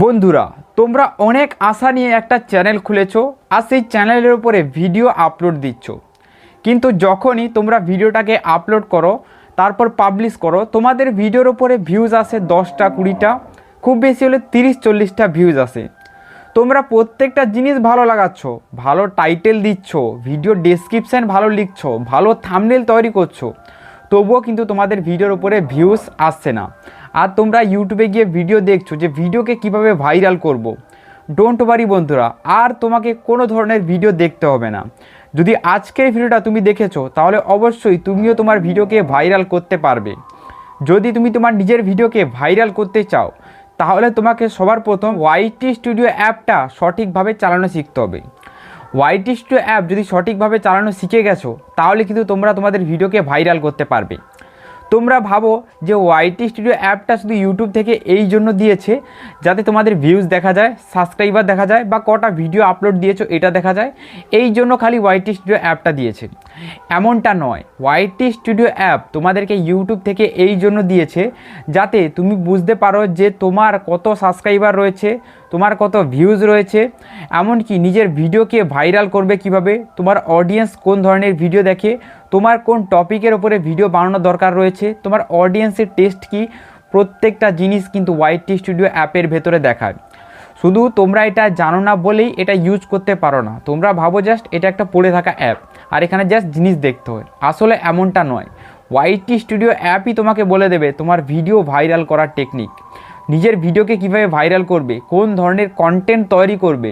বন্ধুরা, তোমরা অনেক আশা নিয়ে একটা চ্যানেল খুলেছো আর সেই চ্যানেলের উপরে ভিডিও আপলোড দিচ্ছ। কিন্তু যখনই তোমরা ভিডিওটাকে আপলোড করো, তারপর পাবলিশ করো, তোমাদের ভিডিওর উপরে ভিউজ আসে দশটা, কুড়িটা, খুব বেশি হলে তিরিশ, চল্লিশটা ভিউজ আসে। তোমরা প্রত্যেকটা জিনিস ভালো লাগাচ্ছ, ভালো টাইটেল দিচ্ছ ভিডিও ডেসক্রিপশান ভালো লিখছো, ভালো থামনেল তৈরি করছ, তবুও কিন্তু তোমাদের ভিডিওর উপরে ভিউজ আসছে না। আর তোমরা ইউটিউবে গিয়ে ভিডিও দেখছ যে ভিডিওকে কীভাবে ভাইরাল করব। ডোন্ট ওয়ারি বন্ধুরা, আর তোমাকে কোনো ধরনের ভিডিও দেখতে হবে না। যদি আজকের ভিডিওটা তুমি দেখেছ, তাহলে অবশ্যই তুমিও তোমার ভিডিওকে ভাইরাল করতে পারবে। যদি তুমি তোমার নিজের ভিডিওকে ভাইরাল করতে চাও, তাহলে তোমাকে সবার প্রথম ওয়াইটি স্টুডিও অ্যাপটা সঠিকভাবে চালানো শিখতে হবে। ওয়াইটি স্টুডিও অ্যাপ যদি সঠিকভাবে চালানো শিখে গেছো, তাহলে কিন্তু তোমরা তোমাদের ভিডিওকে ভাইরাল করতে পারবে। তোমরা ভাবো যে ওয়াইটি স্টুডিও অ্যাপটা শুধু ইউটিউব থেকে এই জন্য দিয়েছে, যাতে তোমাদের ভিউজ দেখা যায় সাবস্ক্রাইবার দেখা যায়, বা কটা ভিডিও আপলোড দিয়েছ এটা দেখা যায়। এই জন্য খালি ওয়াইটি স্টুডিও অ্যাপটা দিয়েছে। এমনটা নয় ওয়াইটি স্টুডিও অ্যাপ তোমাদেরকে ইউটিউব থেকে এই জন্য দিয়েছে, যাতে তুমি বুঝতে পারো যে তোমার কত সাবস্ক্রাইবার রয়েছে, তোমার কত ভিউজ রয়েছে। এমনকি নিজের ভিডিওকে ভাইরাল করবে কীভাবে, তোমার অডিয়েন্স কোন ধরনের ভিডিও দেখে তোমার কোন টপিকের ওপরে ভিডিও বানানো দরকার রয়েছে? তোমার অডিয়েন্সের টেস্ট কি? প্রত্যেকটা জিনিস কিন্তু ওয়াইটি স্টুডিও অ্যাপের ভেতরে দেখায়। শুধু তোমরা এটা জানো না বলেই এটা ইউজ করতে পারো না। তোমরা ভাবো জাস্ট এটা একটা পড়ে থাকা অ্যাপ আর এখানে জাস্ট জিনিস দেখতে হয়। আসলে এমনটা নয়। ওয়াইটি স্টুডিও অ্যাপই তোমাকে বলে দেবে তোমার ভিডিও ভাইরাল করার টেকনিক নিজের ভিডিওকে কীভাবে ভাইরাল করবে? কোন ধরনের কন্টেন্ট তৈরি করবে?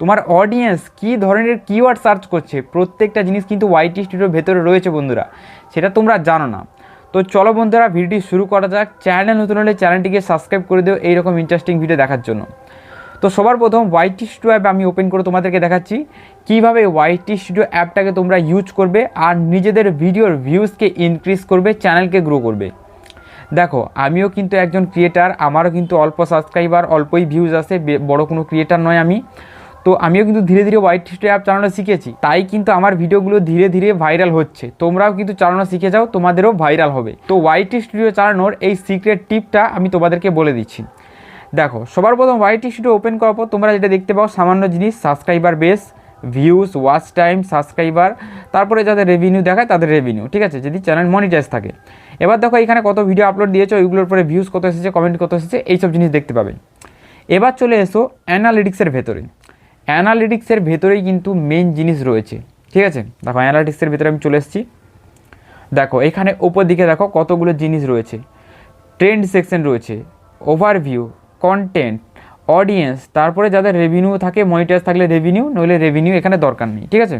তোমার অডিয়েন্স কী ধরনের কিওয়ার্ড সার্চ করছে? প্রত্যেকটা জিনিস কিন্তু ওয়াইটি স্টুডিওর ভেতরে রয়েছে বন্ধুরা। সেটা তোমরা জানো না। তো চলো বন্ধুরা, ভিডিওটি শুরু করা যাক। চ্যানেল নতুন হলে চ্যানেলটিকে সাবস্ক্রাইব করে দিও এইরকম ইন্টারেস্টিং ভিডিও দেখার জন্য। তো সবার প্রথম ওয়াইটি স্টুডিও অ্যাপ আমি ওপেন করে তোমাদেরকে দেখাচ্ছি। কীভাবে ওয়াইটি স্টুডিও অ্যাপটাকে তোমরা ইউজ করবে আর নিজেদের ভিডিওর ভিউজকে ইনক্রিজ করবে চ্যানেলকে গ্রো করবে। দেখো, আমিও কিন্তু একজন ক্রিয়েটার আমারও কিন্তু অল্প সাবস্ক্রাইবার অল্পই ভিউজ বে- বড় কোনো ক্রিয়েটার নয় আমি। তো আমিও কিন্তু ধীরে ধীরে হোয়াইট স্টুডিও অ্যাপ চালানো শিখেছি। তাই কিন্তু আমার ভিডিওগুলো ধীরে ধীরে ভাইরাল হচ্ছে। তোমরাও কিন্তু চালানো শিখে যাও, তোমাদেরও ভাইরাল হবে। তো ওয়াইটি স্টুডিও চালানোর এই সিক্রেট টিপটা আমি তোমাদেরকে বলে দিচ্ছি। দেখো, সবার প্রথম ওয়াইটি স্টুডিও ওপেন করার পর তোমরা যেটা দেখতে পাও, সামান্য জিনিস subscriber base views watch time subscriber তারপরে যাদের রেভিনিউ দেখায় তাদের রেভিনিউ ঠিক আছে? যদি চ্যানেল মনিটাইজ থাকে। এবার দেখো এখানে কত ভিডিও আপলোড দিয়েছ, ওইগুলোর পরে ভিউজ কত এসেছে কমেন্ট কত এসেছে, এইসব জিনিস দেখতে পাবে। এবার চলে এসো অ্যানালিটিক্সের ভেতরে। অ্যানালিটিক্সের ভেতরেই কিন্তু মেন জিনিস রয়েছে। ঠিক আছে? দেখো, অ্যানালিটিক্সের ভেতরে আমি চলে এসেছি। দেখো, এখানে ওপর দিকে দেখো কতগুলো জিনিস রয়েছে। ট্রেন্ড সেকশন রয়েছে ওভারভিউ কন্টেন্ট অডিয়েন্স তারপরে যাদের রেভিনিউ থাকে মনিটাইজ থাকলে রেভিনিউ নইলে রেভিনিউ এখানে দরকার নেই। ঠিক আছে?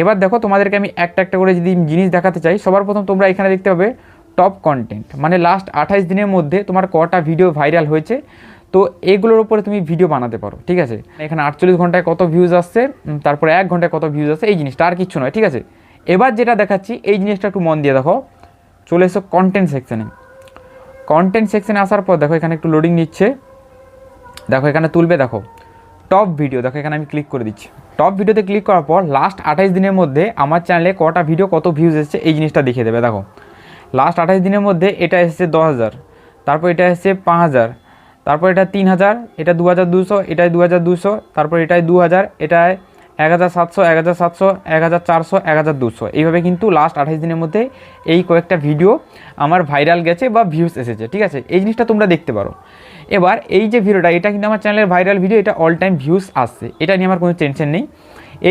এবার দেখো, তোমাদেরকে আমি একটা একটা করে যদি জিনিস দেখাতে চাই, সবার প্রথম তোমরা এখানে দেখতে পাবে টপ কন্টেন্ট মানে লাস্ট আঠাইশ দিনের মধ্যে তোমার কটা ভিডিও ভাইরাল হয়েছে তো এগুলোর উপরে তুমি ভিডিও বানাতে পারো, ঠিক আছে? এখানে আটচল্লিশ ঘন্টায় কত ভিউজ আসছে তারপরে এক ঘন্টায় কত ভিউজ আসছে, এই জিনিসটা আর কিচ্ছু নয়, ঠিক আছে? এবার যেটা দেখাচ্ছি, এই জিনিসটা একটু মন দিয়ে দেখো। চলে এসো কন্টেন্ট সেকশানে কন্টেন্ট সেকশানে আসার পর দেখো, এখানে একটু লোডিং নিচ্ছে। দেখো, এখানে তুলবে, দেখো। টপ ভিডিও দেখো, এখানে আমি ক্লিক করে দিচ্ছি। টপ ভিডিওতে ক্লিক করার পর লাস্ট আঠাইশ দিনের মধ্যে আমার চ্যানেলে কটা ভিডিও কত ভিউজ এসেছে, এই জিনিসটা দেখিয়ে দেবে, দেখো। লাস্ট আঠাইশ দিনের মধ্যে এটা এসেছে দশ হাজার, তারপর এটা এসেছে পাঁচ হাজার তারপর এটা তিন হাজার এটা দু হাজার দুশো এটাই দু হাজার দুশো তারপর এটাই দু হাজার এটায় এক হাজার সাতশো এক হাজার সাতশো এক হাজার চারশো এক হাজার দুশো এইভাবে কিন্তু লাস্ট আঠাইশ দিনের মধ্যে এই কয়েকটা ভিডিও আমার ভাইরাল গেছে বা ভিউজ এসেছে, ঠিক আছে? এই জিনিসটা তোমরা দেখতে পারো। এবার এই যে ভিডিওটা এটা কিন্তু আমার চ্যানেলের ভাইরাল ভিডিও এটা অল টাইম ভিউজ আসছে। এটা নিয়ে আমার কোনো টেনশন নেই।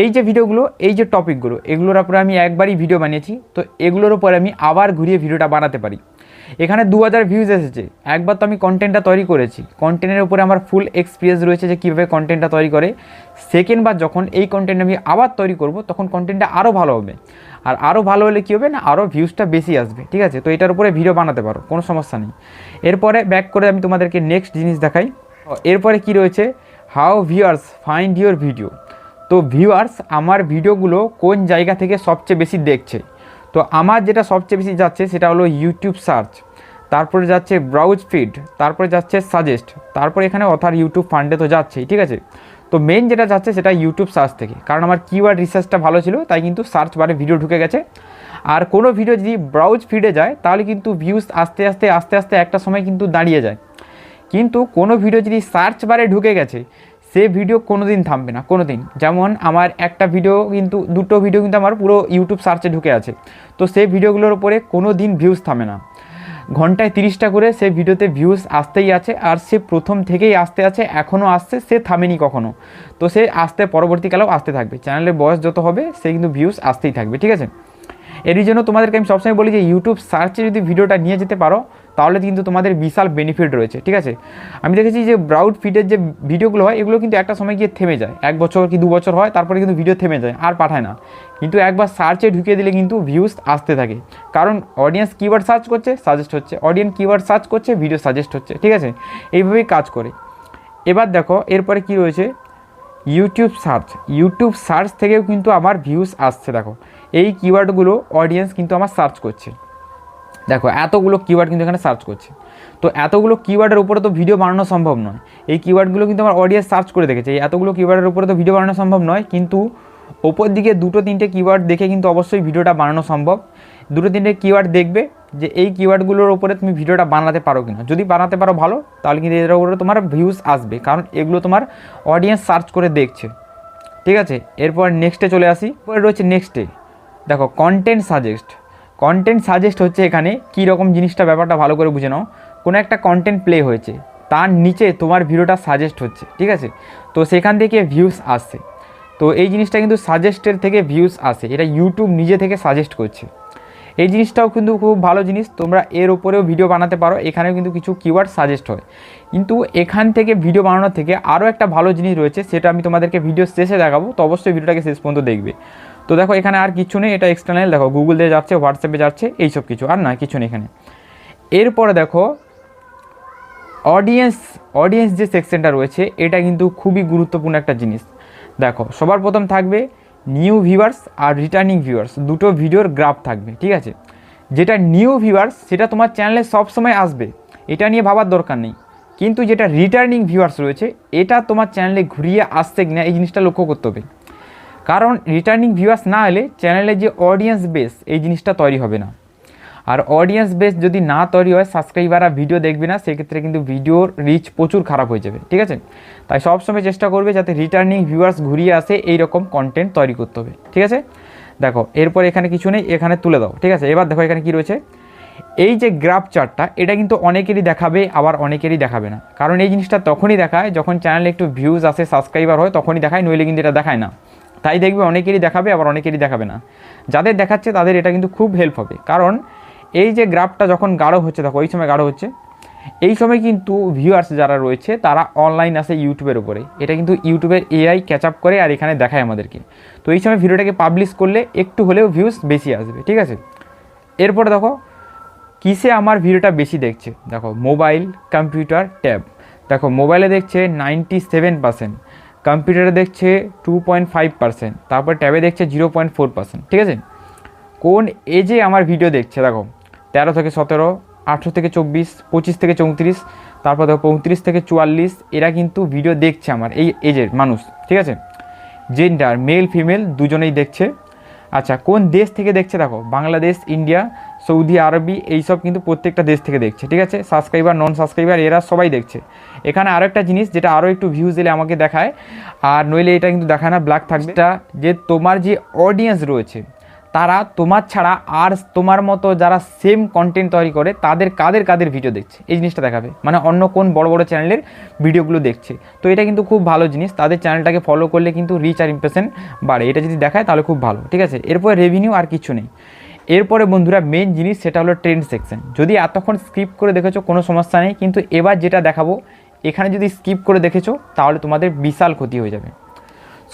এই যে ভিডিওগুলো এই যে টপিকগুলো এগুলোর উপরে আমি একবারই ভিডিও বানিয়েছি। তো এগুলোর উপরে আমি আবার ঘুরিয়ে ভিডিওটা বানাতে পারি। এখানে দু হাজার ভিউজ এসেছে। একবার তো আমি কন্টেন্টটা তৈরি করেছি। কন্টেন্টের উপরে আমার ফুল এক্সপিরিয়েন্স রয়েছে যে কীভাবে কন্টেন্টটা তৈরি করে। সেকেন্ড বার যখন এই কন্টেন্ট আমি আবার তৈরি করব, তখন কন্টেন্টটা আরও ভালো হবে। আর আরও ভালো হলে কী হবে না আরও ভিউজটা বেশি আসবে। ঠিক আছে? তো এটার উপরে ভিডিও বানাতে পারো, কোনো সমস্যা নেই। এরপরে ব্যাক করে আমি তোমাদেরকে নেক্সট জিনিস দেখাই। এরপরে কি রয়েছে? How viewers find your video তো ভিউয়ার্স আমার ভিডিওগুলো কোন জায়গা থেকে সবচেয়ে বেশি দেখছে? তো আমার যেটা সবচেয়ে বেশি যাচ্ছে সেটা হলো ইউটিউব সার্চ তারপরে যাচ্ছে ব্রাউজ ফিড তারপরে যাচ্ছে সাজেস্ট তারপরে এখানে অথার ইউটিউব ফান্ডে তো যাচ্ছেই, ঠিক আছে? তো মেন যেটা যাচ্ছে সেটা ইউটিউব সার্চ থেকে। কারণ আমার কিওয়ার্ড রিসার্চটা ভালো ছিল, তাই কিন্তু সার্চ বারে ভিডিও ঢুকে গেছে। আর কোনো ভিডিও যদি ব্রাউজ ফিডে যায়, তাহলে কিন্তু ভিউজ আস্তে আস্তে আস্তে আস্তে একটা সময় কিন্তু দাঁড়িয়ে যায়। কিন্তু কোনো ভিডিও যদি সার্চ বারে ঢুকে গেছে সে ভিডিও কোনো দিন থামবে না কোনো দিন যেমন আমার একটা ভিডিও কিন্তু, দুটো ভিডিও কিন্তু আমার পুরো ইউটিউব সার্চে ঢুকে আছে। তো সেই ভিডিওগুলোর উপরে কোনো দিন ভিউজ থামে না। ঘন্টায় তিরিশটা করে সে ভিডিওতে ভিউজ আসতেই আছে, আর সে প্রথম থেকেই আসতে আছে এখনও আসছে, সে থামেনি কখনো। তো সে আসতে পরবর্তীকালেও আসতে থাকবে। চ্যানেলের বয়স যত হবে, সে কিন্তু ভিউজ আসতেই থাকবে, ঠিক আছে? এরই জন্য তোমাদেরকে আমি সবসময় বলি যে ইউটিউব সার্চে যদি ভিডিওটা নিয়ে যেতে পারো তাহলে কিন্তু তোমাদের বিশাল বেনিফিট রয়েছে, ঠিক আছে? আমি দেখেছি যে ব্রাউড ফিডের যে ভিডিওগুলো হয়, এগুলো কিন্তু একটা সময় গিয়ে থেমে যায়। এক বছর কি দু বছর হয়, তারপরে কিন্তু ভিডিও থেমে যায়, আর পাঠায় না। কিন্তু একবার সার্চে ঢুকিয়ে দিলে কিন্তু ভিউজ আসতে থাকে। কারণ অডিয়েন্স কিওয়ার্ড সার্চ করছে সাজেস্ট হচ্ছে। অডিয়েন্স কিওয়ার্ড সার্চ করছে ভিডিও সাজেস্ট হচ্ছে, ঠিক আছে? এইভাবেই কাজ করে। এবার দেখো, এরপরে কি রয়েছে? ইউটিউব সার্চ ইউটিউব সার্চ থেকেও কিন্তু আমার ভিউজ আসছে, দেখো। এই কিওয়ার্ডগুলো অডিয়েন্স কিন্তু আমার সার্চ করছে। দেখো, এতগুলো কিওয়ার্ড কিন্তু এখানে সার্চ করছে। তো এতগুলো কিওয়ার্ডের উপরে তো ভিডিও বানানো সম্ভব নয়। এই কিওয়ার্ডগুলো কিন্তু আমার অডিয়েন্স সার্চ করে দেখেছে। এই এতগুলো কিওয়ার্ডের উপরে তো ভিডিও বানানো সম্ভব নয়, কিন্তু ওপর দিকে দুটো তিনটে কিওয়ার্ড দেখে কিন্তু অবশ্যই ভিডিওটা বানানো সম্ভব। দুটো তিনটে কিওয়ার্ড দেখবে যে এই কিওয়ার্ডগুলোর উপরে তুমি ভিডিওটা বানাতে পারো কিনা। যদি বানাতে পারো ভালো, তাহলে কিন্তু এর উপরে তোমার ভিউজ আসবে, কারণ এগুলো তোমার অডিয়েন্স সার্চ করে দেখছে। ঠিক আছে? এরপর নেক্সটে চলে আসি। এরপরে রয়েছে নেক্সটে দেখো কন্টেন্ট সাজেস্ট কন্টেন্ট সাজেস্ট হচ্ছে এখানে কী রকম জিনিসটা ব্যাপারটা ভালো করে বুঝে নাও। কোনো একটা কন্টেন্ট প্লে হয়েছে, তার নিচে তোমার ভিডিওটা সাজেস্ট হচ্ছে, ঠিক আছে? তো সেখান থেকে ভিউস আসছে। তো এই জিনিসটা কিন্তু সাজেস্টের থেকে ভিউস আসে, এটা ইউটিউব নিজে থেকে সাজেস্ট করছে। এই জিনিসটাও কিন্তু খুব ভালো জিনিস, তোমরা এর উপরেও ভিডিও বানাতে পারো, এখানেও কিন্তু কিছু কিওয়ার্ড সাজেস্ট হয়। কিন্তু এখান থেকে ভিডিও বানানোর থেকে আরও একটা ভালো জিনিস রয়েছে, সেটা আমি তোমাদেরকে ভিডিও শেষে দেখাবো, তো অবশ্যই ভিডিওটাকে শেষ পর্যন্ত দেখবে। তো দেখো এখানে আর কিছু নেই, এটা এক্সটার্নাল দেখো গুগল দিয়ে যাচ্ছে হোয়াটসঅ্যাপে যাচ্ছে, এইসব কিছু, আর না, কিছু নেই এখানে। এরপরে দেখো অডিয়েন্স অডিয়েন্স যে সেকশনটা রয়েছে, এটা কিন্তু খুবই গুরুত্বপূর্ণ একটা জিনিস। দেখো, সবার প্রথম থাকবে নিউ ভিউয়ার্স আর রিটার্নিং ভিউয়ার্স দুটো ভিডিওর গ্রাফ থাকবে, ঠিক আছে? যেটা নিউ ভিউয়ার্স সেটা তোমার চ্যানেলে সবসময় আসবে, এটা নিয়ে ভাবার দরকার নেই। কিন্তু যেটা রিটার্নিং ভিউয়ার্স রয়েছে, এটা তোমার চ্যানেলে ঘুরিয়ে আসছে কিনা, এই জিনিসটা লক্ষ্য করতে হবে। কারণ রিটার্নিং ভিউয়ার্স না এলে চ্যানেলে যে অডিয়েন্স বেস এই জিনিসটা তৈরি হবে না। আর অডিয়েন্স বেস যদি না তৈরি হয় সাবস্ক্রাইবাররা ভিডিও দেখবে না, সেক্ষেত্রে কিন্তু ভিডিওর রিচ প্রচুর খারাপ হয়ে যাবে, ঠিক আছে? তাই সবসময় চেষ্টা করবে যাতে রিটার্নিং ভিউয়ার্স ঘুরিয়ে আসে এই রকম কন্টেন্ট তৈরি করতে হবে, ঠিক আছে? দেখো, এরপর এখানে কিছু নেই, এখানে তুলে দাও, ঠিক আছে? এবার দেখো এখানে কি রয়েছে। এই যে গ্রাফ চার্টটা এটা কিন্তু অনেকেরই দেখাবে, আবার অনেকেরই দেখাবে না। কারণ এই জিনিসটা তখনই দেখায় যখন চ্যানেলে একটু ভিউজ আসে সাবস্ক্রাইবার হয়, তখনই দেখায়, নইলে কিন্তু এটা দেখায় না। তাই দেখবে অনেকেরই দেখাবে, আবার অনেকেরই দেখাবে না। যাদের দেখাচ্ছে তাদের এটা কিন্তু খুব হেল্প হবে। কারণ এই যে গ্রাফটা যখন গাঢ় হচ্ছে, দেখো ওই সময় গাঢ় হচ্ছে, এই সময় কিন্তু ভিউয়ার্স যারা রয়েছে, তারা অনলাইন আসে ইউটিউবের উপরে। এটা কিন্তু ইউটিউবের এআই ক্যাচ আপ করে আর এখানে দেখায় আমাদেরকে। তো এই সময় ভিডিওটাকে পাবলিশ করলে একটু হলেও ভিউজ বেশি আসবে, ঠিক আছে? এরপরে দেখো, কিসে আমার ভিডিওটা বেশি দেখছে? দেখো মোবাইল কম্পিউটার ট্যাব দেখো মোবাইলে দেখছে নাইনটি সেভেন পার্সেন্ট কম্পিউটারে দেখছে টু পয়েন্ট ফাইভ পার্সেন্ট তারপর ট্যাবে দেখছে জিরো পয়েন্ট ফোর পার্সেন্ট ঠিক আছে? কোন এজে আমার ভিডিও দেখছে, দেখো, তেরো থেকে সতেরো, আঠেরো থেকে চব্বিশ, পঁচিশ থেকে চৌত্রিশ, তারপর দেখো পঁয়ত্রিশ থেকে চুয়াল্লিশ, এরা কিন্তু ভিডিও দেখছে আমার, এই এজের মানুষ, ঠিক আছে? জেন্ডার মেল ফিমেল দুজনেই দেখছে। আচ্ছা কোন দেশ থেকে দেখছে, দেখো, বাংলাদেশ ইন্ডিয়া সৌদি আরবি এইসব কিন্তু প্রত্যেকটা দেশ থেকে দেখছে ঠিক আছে? সাবস্ক্রাইবার নন সাবস্ক্রাইবার এরা সবাই দেখছে। এখানে আরও একটা জিনিস যেটা আরও একটু ভিউজ এলে আমাকে দেখায় আর নইলে এটা কিন্তু দেখায় না ব্ল্যাক থাকবে। যে তোমার যে অডিয়েন্স রয়েছে তারা তোমার ছাড়া আর তোমার মতো যারা সেম কন্টেন্ট তৈরি করে তাদের কাদের কাদের ভিডিও দেখছে? এই জিনিসটা দেখাবে। মানে অন্য কোন বড় বড় চ্যানেলের ভিডিওগুলো দেখছে। তো এটা কিন্তু খুব ভালো জিনিস তাদের চ্যানেলটাকে ফলো করলে কিন্তু রিচ আর ইমপ্রেশন বাড়ে। এটা যদি দেখায় তাহলে খুব ভালো ঠিক আছে? এরপরে রেভিনিউ আর কিছু নেই। এরপরে বন্ধুরা মেন জিনিস সেটা হলো ট্রেন্ড সেকশন যদি এতক্ষণ স্কিপ করে দেখেছ, কোনো সমস্যা নেই, কিন্তু এবার যেটা দেখাবো, এখানে যদি স্কিপ করে দেখেছ, তাহলে তোমাদের বিশাল ক্ষতি হয়ে যাবে।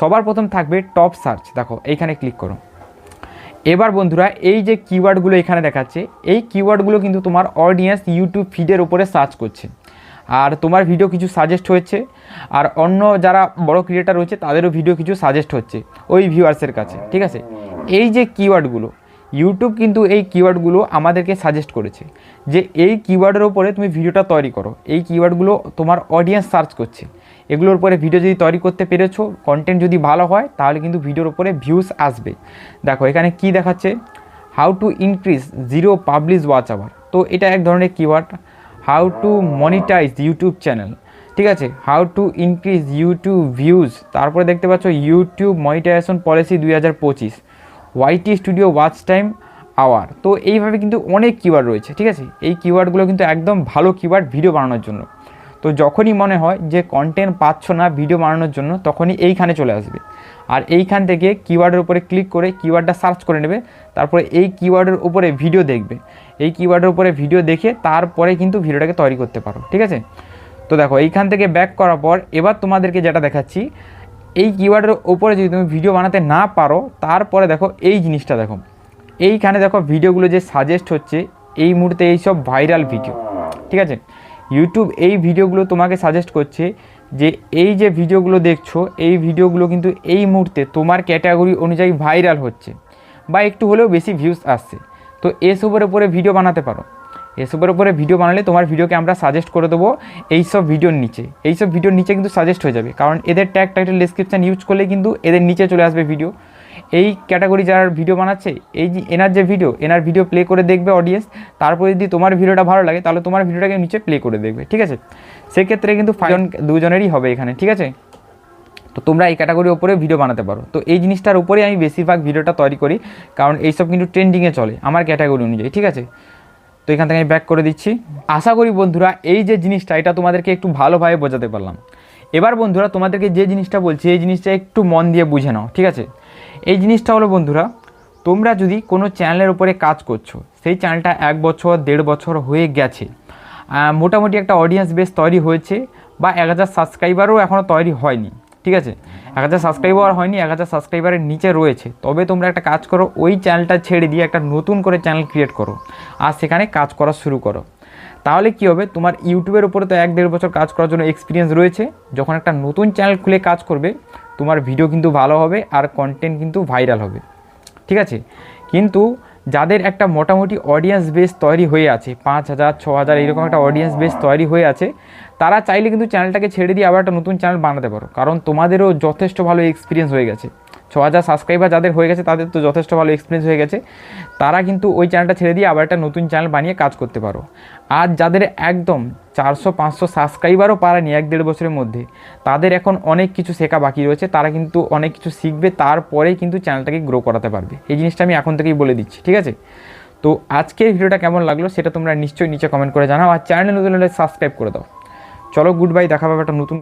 সবার প্রথম থাকবে টপ সার্চ দেখো, এইখানে ক্লিক করো। এবার বন্ধুরা, এই যে কিওয়ার্ডগুলো এখানে দেখাচ্ছে, এই কিওয়ার্ডগুলো কিন্তু তোমার অডিয়েন্স ইউটিউব ফিডের উপরে সার্চ করছে। আর তোমার ভিডিও কিছু সাজেস্ট হচ্ছে আর অন্য যারা বড় ক্রিয়েটার রয়েছে, তাদেরও ভিডিও কিছু সাজেস্ট হচ্ছে, ওই ভিউয়ার্সের কাছে, ঠিক আছে? এই যে কিওয়ার্ডগুলো ইউটিউব কিন্তু এই কিওয়ার্ডগুলো আমাদেরকে সাজেস্ট করেছে যে এই কিওয়ার্ডের ওপরে তুমি ভিডিওটা তৈরি করো। এই কিওয়ার্ডগুলো তোমার অডিয়েন্স সার্চ করছে। এগুলোর উপরে ভিডিও যদি তৈরি করতে পেরেছ কন্টেন্ট যদি ভালো হয়, তাহলে কিন্তু ভিডিওর উপরে ভিউজ আসবে। দেখো, এখানে কি দেখাচ্ছে? How to increase zero publish watch hour তো এটা এক ধরনের keyword how to monetize YouTube channel ঠিক আছে? How to increase YouTube views তারপরে দেখতে পাচ্ছ ইউটিউব মনিটাইজেশন পলিসি দুই হাজার পঁচিশ। YT studio watch time hour তো এইভাবে কিন্তু অনেক কিওয়ার্ড রয়েছে, ঠিক আছে? এই কিওয়ার্ডগুলো কিন্তু একদম ভালো কিওয়ার্ড ভিডিও বানানোর জন্য। তো যখনই মনে হয় যে কন্টেন্ট পাচ্ছ না ভিডিও বানানোর জন্য, তখনই এইখানে চলে আসবে। আর এইখান থেকে কিওয়ার্ডের উপরে ক্লিক করে কিওয়ার্ডটা সার্চ করে নেবে, তারপরে এই কিওয়ার্ডের উপরে ভিডিও দেখবে। এই কিওয়ার্ডের উপরে ভিডিও দেখে তারপরে কিন্তু ভিডিওটাকে তৈরি করতে পারো, ঠিক আছে? তো দেখো, এইখান থেকে ব্যাক করার পর এবার তোমাদেরকে যেটা দেখাচ্ছি এই কিওয়ার্ডের ওপরে যদি তুমি ভিডিও বানাতে না পারো, তারপরে দেখো এই জিনিসটা দেখো। এইখানে দেখো ভিডিওগুলো যে সাজেস্ট হচ্ছে, এই মুহূর্তে এইসব ভাইরাল ভিডিও ঠিক আছে? ইউটিউব এই ভিডিওগুলো তোমাকে সাজেস্ট করছে যে এই যে ভিডিওগুলো দেখছ, এই ভিডিওগুলো কিন্তু এই মুহূর্তে তোমার ক্যাটাগরি অনুযায়ী ভাইরাল হচ্ছে বা একটু হলেও বেশি ভিউজ আসছে। তো এসবের উপরে ভিডিও বানাতে পারো। এসবের উপরে ভিডিও বানালে তোমার ভিডিওকে আমরা সাজেস্ট করে দেবো এইসব ভিডিওর নিচে। এইসব ভিডিওর নিচে কিন্তু সাজেস্ট হয়ে যাবে। কারণ এদের ট্যাগ টাইটেল ডিসক্রিপশান ইউজ করলে কিন্তু এদের নিচে চলে আসবে ভিডিও এই ক্যাটাগরি যারা ভিডিও বানাচ্ছে, এই যে এনার যে ভিডিও এনার ভিডিও প্লে করে দেখবে অডিয়েন্স তারপরে যদি তোমার ভিডিওটা ভালো লাগে, তাহলে তোমার ভিডিওটাকে নিচে প্লে করে দেখবে, ঠিক আছে? সেক্ষেত্রে কিন্তু ফাইজন দুজনেরই হবে এখানে, ঠিক আছে? তো তোমরা এই ক্যাটাগরির ওপরে ভিডিও বানাতে পারো। তো এই জিনিসটার উপরেই আমি বেশিরভাগ ভিডিওটা তৈরি করি। কারণ এইসব কিন্তু ট্রেন্ডিংয়ে চলে, আমার ক্যাটাগরি অনুযায়ী, ঠিক আছে? তো এখান থেকে আমি ব্যাক করে দিচ্ছি। আশা করি বন্ধুরা, এই যে জিনিসটা, এটা তোমাদেরকে একটু ভালোভাবে বোঝাতে পারলাম। এবার বন্ধুরা, তোমাদেরকে যে জিনিসটা বলছি, এই জিনিসটা একটু মন দিয়ে বুঝে নাও, ঠিক আছে? এই জিনিসটা হলো বন্ধুরা, তোমরা যদি কোনো চ্যানেলের উপরে কাজ করছ, সেই চ্যানেলটা এক বছর, দেড় বছর হয়ে গেছে মোটামুটি একটা অডিয়েন্স বেস তৈরি হয়েছে, বা এক হাজার সাবস্ক্রাইবারও এখনও তৈরি হয়নি। ঠিক আছে? এক হাজার সাবস্ক্রাইবার হয়নি, এক হাজার সাবস্ক্রাইবারের নিচে রয়েছে। তবে তোমরা একটা কাজ করো, ওই চ্যানেলটা ছেড়ে দিয়ে একটা নতুন করে চ্যানেল ক্রিয়েট করো আর সেখানে কাজ করা শুরু করো। তাহলে কী হবে? তোমার ইউটিউবের উপরে তো এক দেড় বছর কাজ করার জন্য এক্সপিরিয়েন্স রয়েছে। যখন একটা নতুন চ্যানেল খুলে কাজ করবে, তোমার ভিডিও কিন্তু ভালো হবে আর কন্টেন্ট কিন্তু ভাইরাল হবে। ঠিক আছে? কিন্তু যাদের একটা মোটামুটি অডিয়েন্স বেস তৈরি হয়ে আছে, পাঁচ হাজার, ছ হাজার এরকম একটা অডিয়েন্স বেস তৈরি হয়ে আছে তারা চাইলে কিন্তু চ্যানেলটাকে ছেড়ে দিয়ে আবার একটা নতুন চ্যানেল বানাতে পারো। কারণ তোমাদেরও যথেষ্ট ভালো এক্সপিরিয়েন্স হয়ে গেছে। ছ হাজার সাবস্ক্রাইবার যাদের হয়ে গেছে, তাদের তো যথেষ্ট ভালো এক্সপিরিয়েন্স হয়ে গেছে। তারা কিন্তু ওই চ্যানেলটা ছেড়ে দিয়ে আবার একটা নতুন চ্যানেল বানিয়ে কাজ করতে পারো। আর যাদের একদম চারশো, পাঁচশো সাবস্ক্রাইবারও পারেনি এক দেড় বছরের মধ্যে, তাদের এখন অনেক কিছু শেখা বাকি রয়েছে। তারা কিন্তু অনেক কিছু শিখবে, তারপরেই কিন্তু চ্যানেলটাকে গ্রো করাতে পারবে। এই জিনিসটা আমি এখন থেকেই বলে দিচ্ছি, ঠিক আছে? তো আজকের ভিডিওটা কেমন লাগল সেটা তোমরা নিশ্চয়ই নিচে কমেন্ট করে জানাও। আর চ্যানেল নতুন হলে সাবস্ক্রাইব করে দাও। চলো গুড বাই দেখা পাবে একটা নতুন